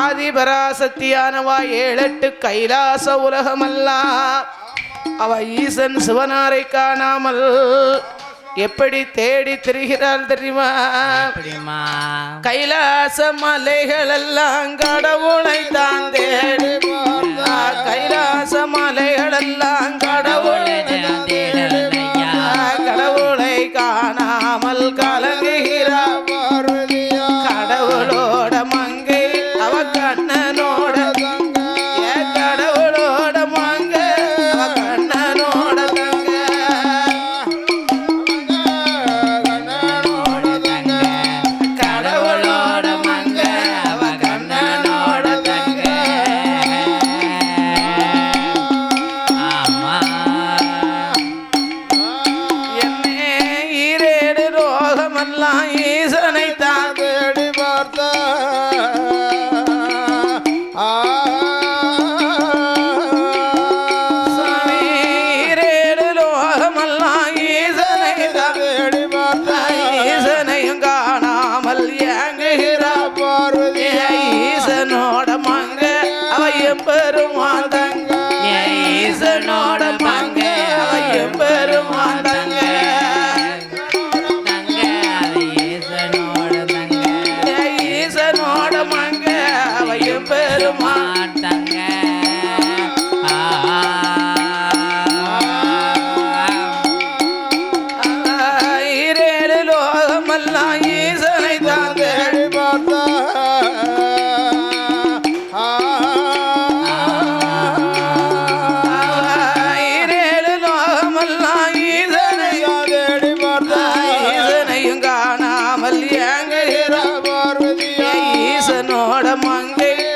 ஆதிபராசக்தியானவா ஏழெட்டு கைலாச உலகமல்லா. அவ ஈசன் சிவனாரை காணாமல் எப்படி தேடி திரிகிறாள் தெரியுமா? கைலாச மலைகள் எல்லாம் கடவுளை தான் தேடுவோம் கைலாச மலைகள் எல்லாம் கடவுளை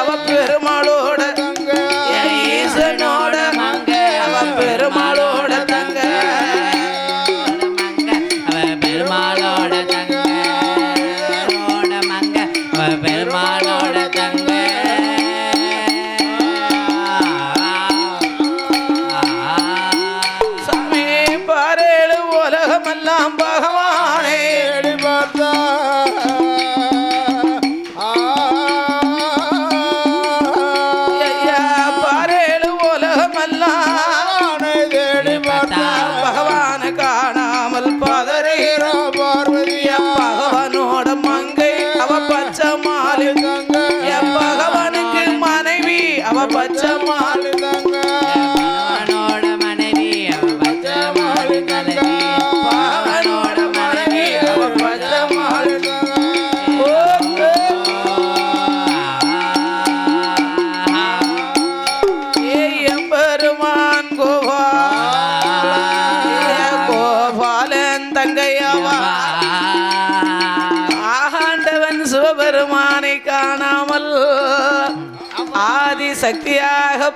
अब पेरमाोड़ but Bachama.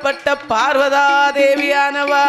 பாடப்பட்ட பார்வதா தேவியானவா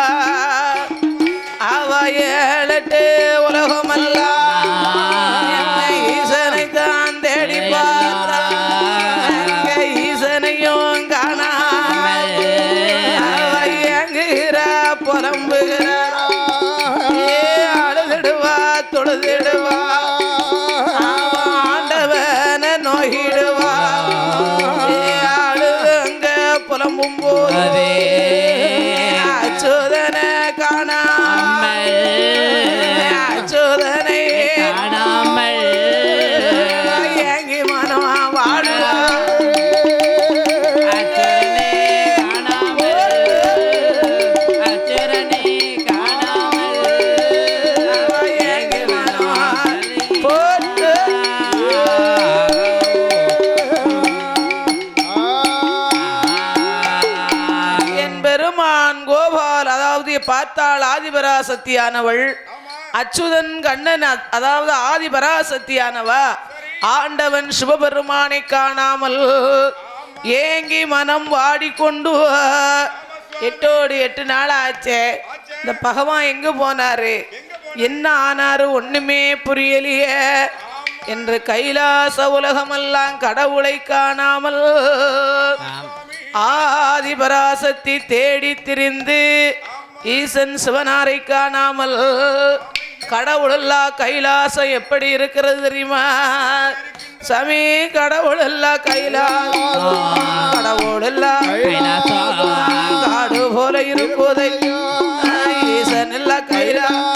பார்த்தாள் ஆதிபராசக்தியானவள். அச்சுதன் கண்ணன் அதாவது ஆதிபராசக்தியானவா? ஆண்டவன் சிவபெருமானை காணாமல் ஏங்கி மனம் வாடிக்கொண்டு எட்டோடு எட்டு நாள் ஆச்சே. இந்த பகவான் எங்கே போனாரு? என்ன ஆனாரு ஒண்ணுமே புரியலையே. என்று கைலாச உலகமெல்லாம் கடவுளை காணாமல் ஆதிபராசத்தை தேடி திரிந்து ஈசன் சிவனாரை காணாமல் கடவுளல்லா கைலாசம் எப்படி இருக்கிறது தெரியுமா? சமி கடவுளல்லா கைலாசம் கடவுளல்லா கைலாசம். காடு போல இருப்பதை ஈசன் இல்ல கைலாசம்.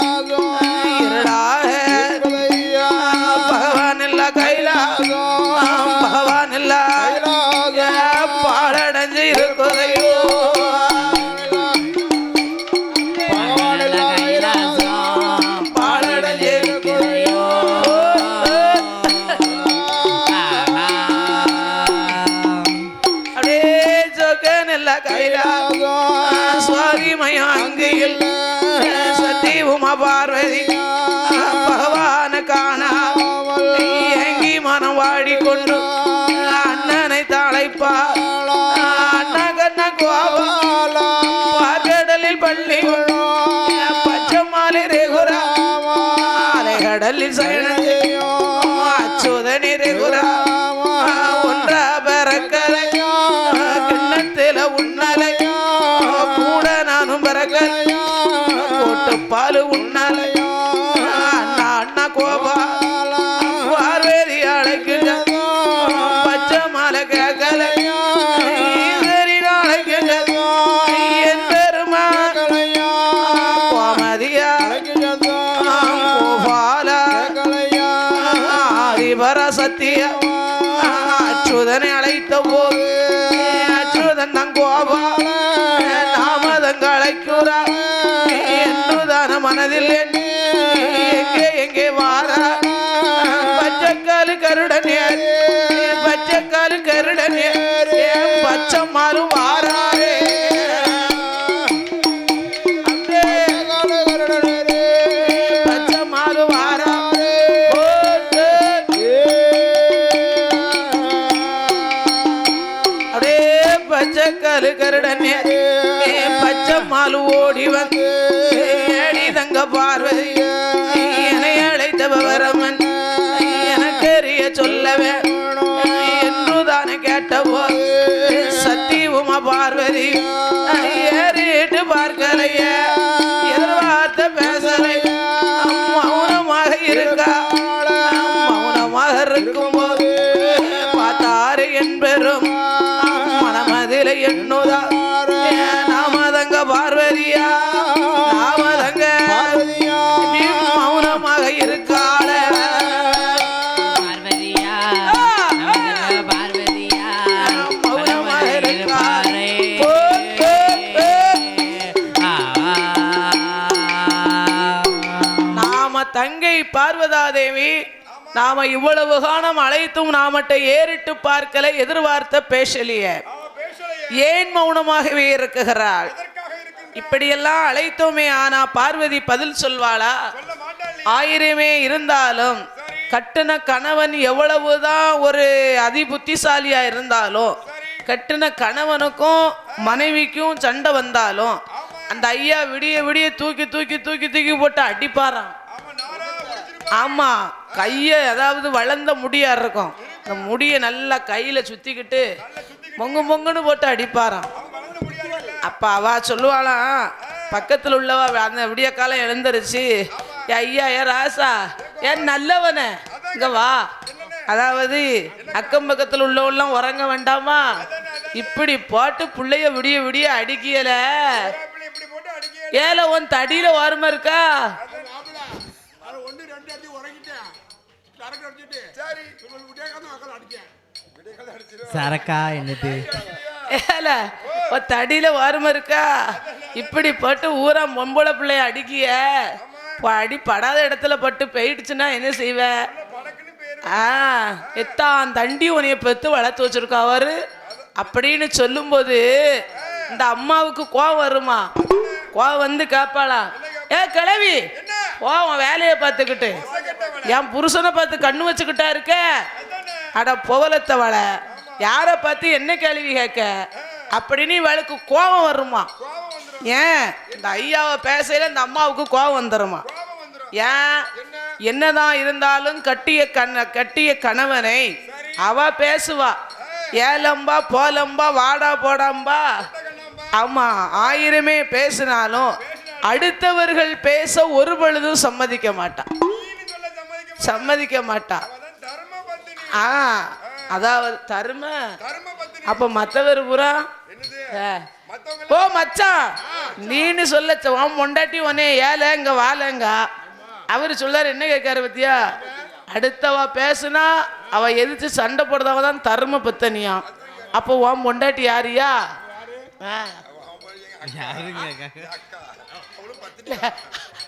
அங்கு இல்ல பார்வதி பகவான காணா ஏங்கி மனம் வாடிக்கொண்டு அண்ணனை தாழைப்பா அண்ணா கண்ண கோபம் பார்க்கடலில் பள்ளி பச்சை மாலை ரேகுரா. கடலில் சயனத்தை அச்சுதனி ரெகுரா. கருடனே பச்சைக்காலு கருடனே பச்சை மாறு வாராரே கருடனே பச்சை மாலு ஓடி வந்து தங்க பார்வதி நாம இவ்வளவு காலம் அழைத்தும் நாமட்ட ஏறிட்டு பார்க்கல எதிர்பார்த்த பேசலையே. ஏன் மௌனமாகவே இருக்குகிறாள்? இப்படியெல்லாம் அழைத்தோமே ஆனா பார்வதி பதில் சொல்வாளா? ஆயிரமே இருந்தாலும் கட்டுன கணவன் எவ்வளவுதான் ஒரு அதி புத்திசாலியா இருந்தாலும் கட்டுன கணவனுக்கும் மனைவிக்கும் சண்டை வந்தாலும் அந்த ஐயா விடிய விடிய தூக்கி தூக்கி தூக்கி தூக்கி போட்டு அடிப்பாராம். ஆமா கையை அதாவது வளர்ந்த முடியா இருக்கும். இந்த முடியை நல்லா கையில சுத்திக்கிட்டு பொங்கு பொங்குன்னு போட்டு அடிப்பாராம். அப்ப அவ சொல்லுவாளாம் பக்கத்தில் உள்ளவ அந்த விடிய காலம் எழுந்துருச்சு. "ஏ ஐயா ஏ ராசா ஏன் நல்லவனே இங்க வா. அதாவது அக்கம் பக்கத்தில் உள்ளவெல்லாம் உறங்க வேண்டாமா? இப்படி போட்டு பிள்ளைய விடிய விடிய அடிக்கல ஏல உன் தடியில ஓரமா இருக்கா? சரக்கா என்னது? ஏல உன் தடியில ஓரமா இருக்கா? இப்படி போட்டு ஊரா பொம்பளை பிள்ளைய அடிக்கிய? அடி படாத இடத்துல பட்டு போயிடுச்சுன்னா என்ன செய்வ? ஆ எத்தான் தண்டி உனைய பெத்து வளர்த்து வச்சிருக்கா அவரு. அப்படின்னு சொல்லும்போது இந்த அம்மாவுக்கு கோவம் வருமா? கோவம் வந்து கேட்பாளா ஏ கிளவி கோவம் வேலையை பார்த்துக்கிட்டு. என் புருஷனை பார்த்து கண்ணு வச்சுக்கிட்டா இருக்க? அட புவலத்தவளை யாரை பார்த்து என்ன கேள்வி கேட்க? அப்படின்னு இவளுக்கு கோபம் வருமா? ஏன்? இந்த ஐயாவை பேசையில இந்த அம்மாவுக்கு கோபம் வந்துருமா? ஏன்? என்னதான் இருந்தாலும் கட்டிய கண்ண கட்டிய கணவனை அவ பேசுவா. ஏலம்பா போலம்பா வாடா போடாம்பா. ஆமா ஆயிரமே பேசினாலும் அடுத்தவர்கள் பேச ஒரு பொழுதும் சம்மதிக்க மாட்டான் சம்மதிக்க பத்தினி ஆ அதாவது தரும. அப்ப மத்தவர். மத்தவங்க ஓ மச்சான் நீன்னு சொல்ல உன் பொண்டாட்டி உனே ஏல இங்க வாழங்க. அவரு சொல்லாரு என்ன கேட்காரு பத்தியா? அடுத்தவ பேசுனா அவ எதிர்த்து சண்டை போடுறதவ தான் தர்ம பத்தனியா அப்போ உன் பொண்டாட்டி யாரியா?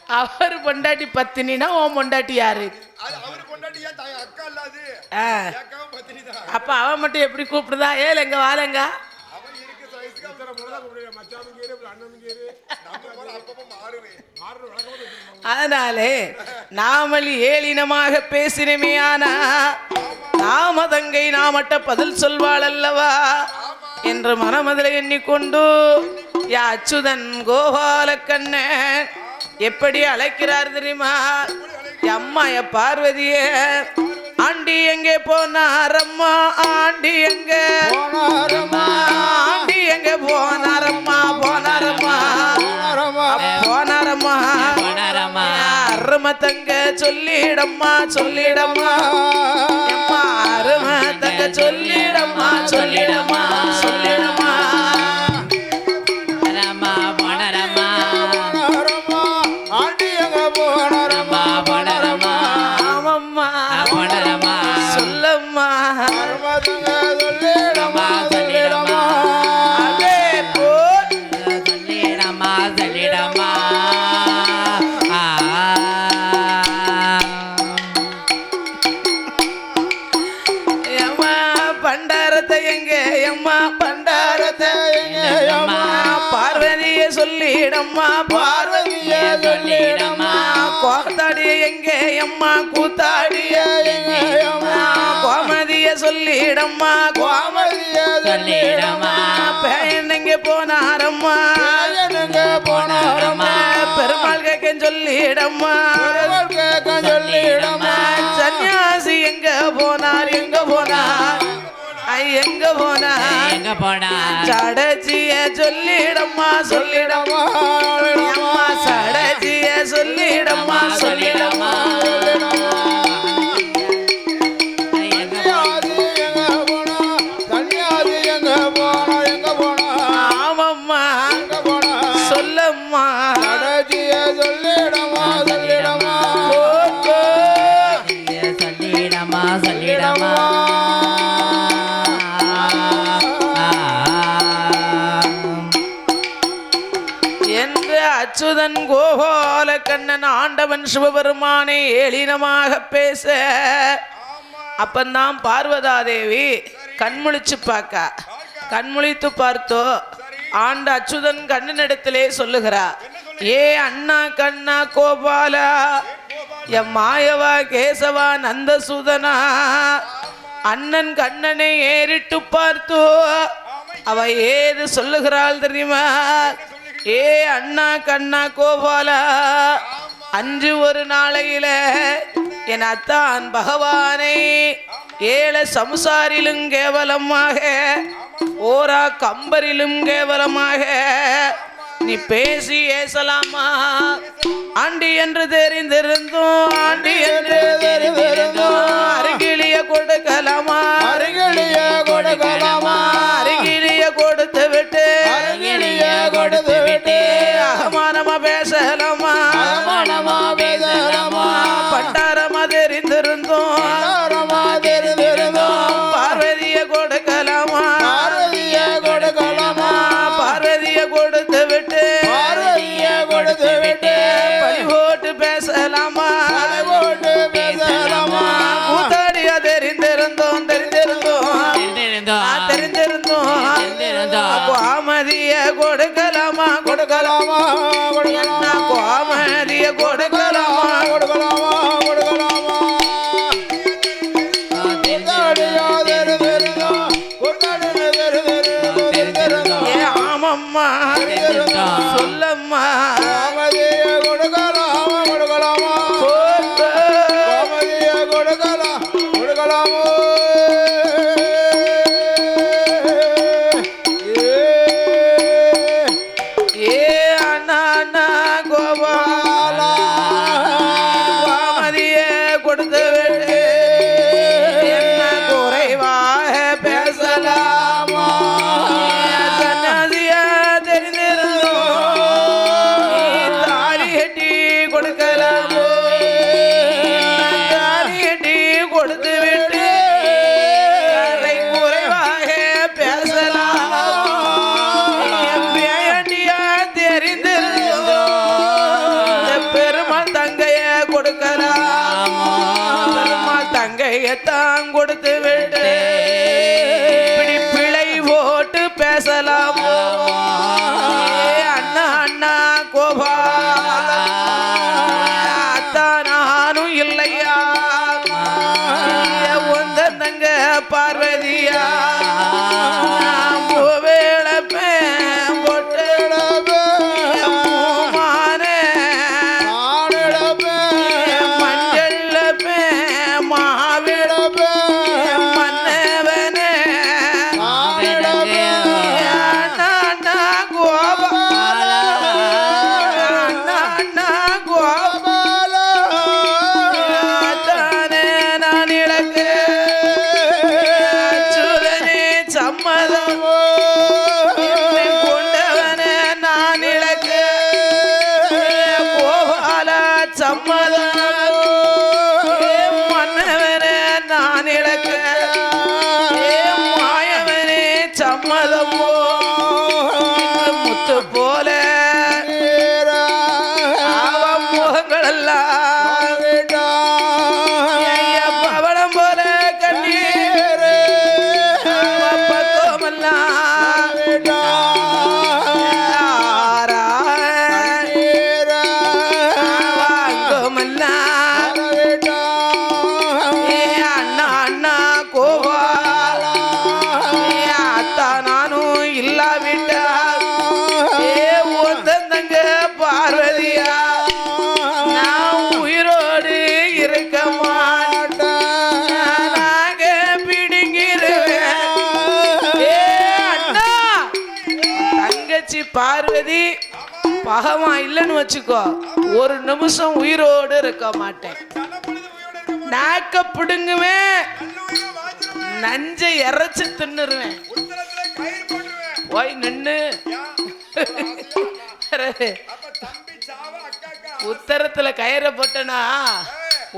அவர் பொண்டாட்டி பத்தினினா உன் பொண்டாட்டி யாரு? பத்தினி அப்ப அவன் மட்டும் எப்படி கூப்பிடுதா? ஏல எங்க வாழங்க அதனாலே நாமல் ஏளினமாக பேசினமே ஆனா நாம தங்கை நாமட்ட பதில் சொல்வாள் அல்லவா என்று மனமதில எண்ணிக்கொண்டு யா அச்சுதன் கோபால கண்ணன் எப்படி அழைக்கிறார் தெரியுமா? அம்மா பார்வதியே ஆண்டி எங்கே போனாரம்மா ஆண்டி எங்கே? போனாரம்மா. ஆண்டி எங்கே போனாரம்மா? போனாரம்மா. போனாரம்மா. போனாரம்மா. போனாரம்மா. அரும தங்க சொல்லிடம்மா சொல்லிடம்மா. அம்மா அரும தங்க சொல்லிடம்மா சொல்லிடம்மா சொல்லிடம்மா. எம்மா கூத்தாடிய கோமதிய சொல்லிடம்மா. கோமதிய சொல்லிடம்மா. பேயன் எங்க போனாரம்மா. எங்க போனாரம்மா. பெருமாள் கேட்க சொல்லிடம்மா. கேட்க சொல்லிடம்மா. சன்னியாசி எங்க போனார் எங்க போனார்? எங்க போனார்? எங்க போனா சடச்சிய சொல்லிடம்மா. சொல்லிடம்மா. சொல்லிடம்மா சொல்லிடம்மா. அச்சுதன் கோபால கண்ணன் ஆண்டவன் சிவபெருமானை எளினமாக பேச. அப்பந்தான் பார்வதாதேவி கண்முழிச்சு பார்க்க. கண்முழித்து பார்த்தோ ஆண்ட அச்சுதன் கண்ணனிடத்திலே சொல்லுகிறா ஏ அண்ணா கண்ணா கோபாலா எம் மாயவா கேசவா நந்தசுதனா அண்ணன் கண்ணனை ஏறிட்டு பார்த்தோ. அவ ஏது சொல்லுகிறாள் தெரியுமா? ஏ அண்ணா கண்ணா கோபாலா அன்று ஒரு நாளையில என் அத்தான் பகவானை ஏழ சம்சாரிலும் கேவலமாக ஓரா கம்பரிலும் கேவலமாக நீ பேசி ஏசலாமா? ஆண்டி என்று தெரிந்திருந்தோம் ஆண்டி என்று தெரிந்திருந்தோம் அருகிலிய கொடுக்கலாமா? அருகிலிய கொடுக்கலாமா? கோமதிய கொடுக்கலாமா? கொடுக்கலாமா? கொடுக்கலாமா? கொடுக்கலாமா கொடுத்து விட்டேன் வச்சுக்கோ. ஒரு நிமிஷம் உயிரோடு இருக்க மாட்டேன். நாக்க பிடுங்குவேன் நஞ்சை இறைச்சு தின்னுருவேன். போய் நின்னு. உத்தரத்துல கயிறை போட்டனா?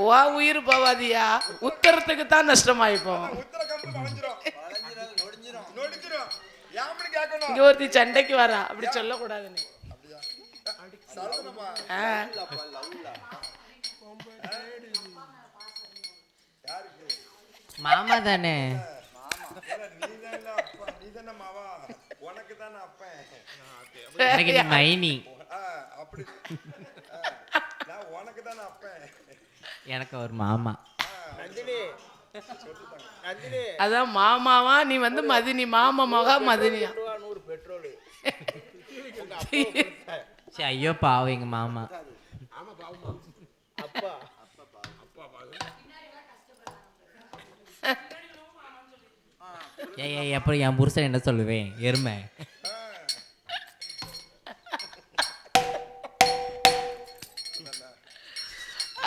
வா உயிர் போவாதியா? உத்தரத்துக்கு தான் நஷ்டமாயிப்போம். இங்க ஒருத்தி சண்டைக்கு வரா. அப்படி சொல்லக்கூடாதுன்னு. மாமா தானே? எனக்கு நீ மைனி. எனக்கு ஒரு மாமா. அதான் மாமாவா நீ வந்து மதினி. மாமா மகா மதினியா. சரி ஐயோ பாவம் எங்க மாமா. ஏய் ஏய் அப்புறம் என் புருஷன் என்ன சொல்லுவேன் எருமை.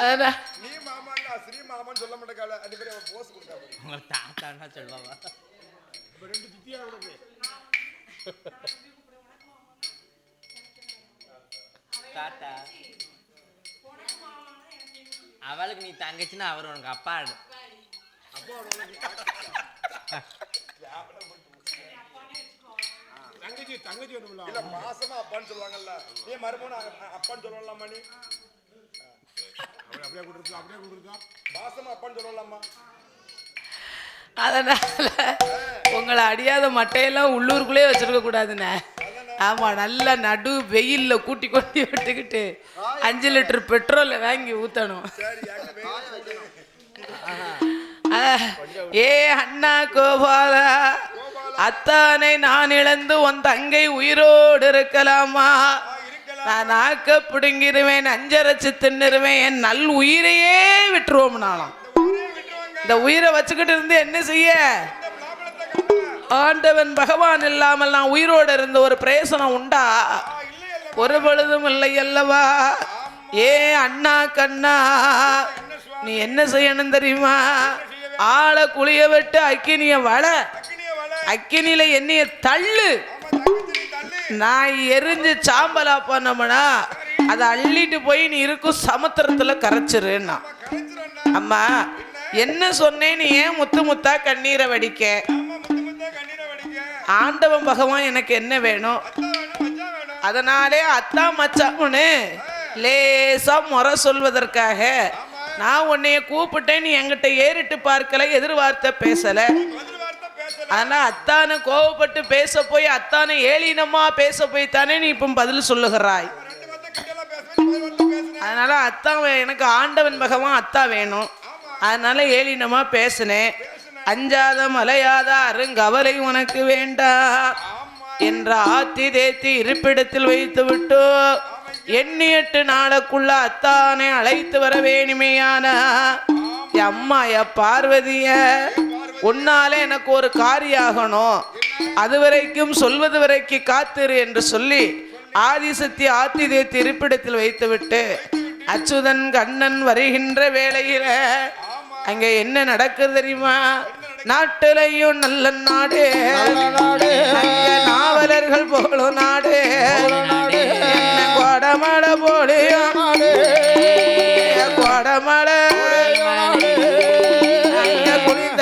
அதான்? நீ மாமா ஸ்ரீ மாமான்னு சொல்ல மாட்டேக்கால அடி பேர் போஸ் கொடுத்தா பாரு. உங்க தாத்தான்னா ரெண்டு உனக்கு? தாத்தா. அவளுக்கு நீ தங்கச்சின்னா அவர் உனக்கு அப்பா தங்கச்சி தங்கச்சி வேணும்ல இல்ல. மாசமா அப்பான்னு சொல்லுவாங்கல்ல. நீ மருமகன் அப்பான்னு சொல்லலாமா நீ? அப்படியே கொடுத்துருக்கா அப்படியே கொடுத்துருக்கா. மாசமா அப்பான்னு சொல்லலாமா அதனால உங்களை அடியாத மட்டையெல்லாம் உள்ளூருக்குள்ளே வச்சிருக்க கூடாதுண்ணே. ஆமா நல்லா நடு வெயில்ல கூட்டி கொட்டி விட்டுக்கிட்டு அஞ்சு லிட்டர் பெட்ரோலை வாங்கி ஊத்தணும். ஏ அண்ணா கோபாலா அத்தானை நான் இழந்து உன் தங்கை உயிரோடு இருக்கலாமா? நான் நாக்க பிடுங்கிருவேன் அஞ்சரைச்சு தின்னுருவேன் என் நல் உயிரையே விட்டுருவோம் நாளாம் இந்த உயிரை வச்சுக்கிட்டு இருந்து என்ன செய்ய? ஆண்டவன் பகவான் இல்லாமல் நான் உயிரோடு இருந்த ஒரு பிரேசனம் உண்டா? ஒரு பொழுதும் இல்லை அல்லவா? ஏ அண்ணா கண்ணா நீ என்ன செய்யணும் தெரியுமா? ஆளை குளிய விட்டு அக்கினிய வள. அக்கினியில என்னைய தள்ளு. நான் எரிஞ்சு சாம்பலா பண்ணோம்னா அதை அள்ளிட்டு போய் நீ இருக்கும் சமுத்திரத்துல கரைச்சிருன்னா. அம்மா என்ன சொன்னேன் நீ ஏன் முத்து முத்தா கண்ணீரை வடிக்க? ஆண்டவன் பகவான் எனக்கு என்ன வேணும்? அதனாலே அத்தா மச்சான்னு லேசா முறை சொல்வதற்காக நான் உன்னைய கூப்பிட்டேன் நீ என்கிட்ட ஏறிட்டு பார்க்கல எதிர்வார்த்தை பேசல. ஆனா அத்தானு கோவப்பட்டு பேச போய் அத்தானு ஏளினமா பேச போய் தானே நீ இப்போ பதில் சொல்லுகிறாய். அதனால அத்தான் எனக்கு ஆண்டவன் பகவான் அத்தா வேணும். அதனால ஏளினமா பேசினேன். அஞ்சாத மலையாத அருங்கவலை உனக்கு வேண்டா. என்ற ஆத்தி தேத்தி இருப்பிடத்தில் வைத்து விட்டு எண்ணி எட்டு நாளுக்குள்ள அத்தானை அழைத்து வர வேணுமையான. என் பார்வதிய உன்னால எனக்கு ஒரு காரியாகணும். அது வரைக்கும் சொல்வது வரைக்கும் காத்திரு என்று சொல்லி ஆதிசக்தி ஆத்தி தேத்தி இருப்பிடத்தில் வைத்துவிட்டு அச்சுதன் கண்ணன் வருகின்ற வேளையில அங்க என்ன நடக்குது தெரியுமா? நாட்டிலையும் நல்ல நாடு. அங்க நாவலர்கள் போலும் நாடு. என்ன கொடமட போலியும் கொடமட அங்க குளித்த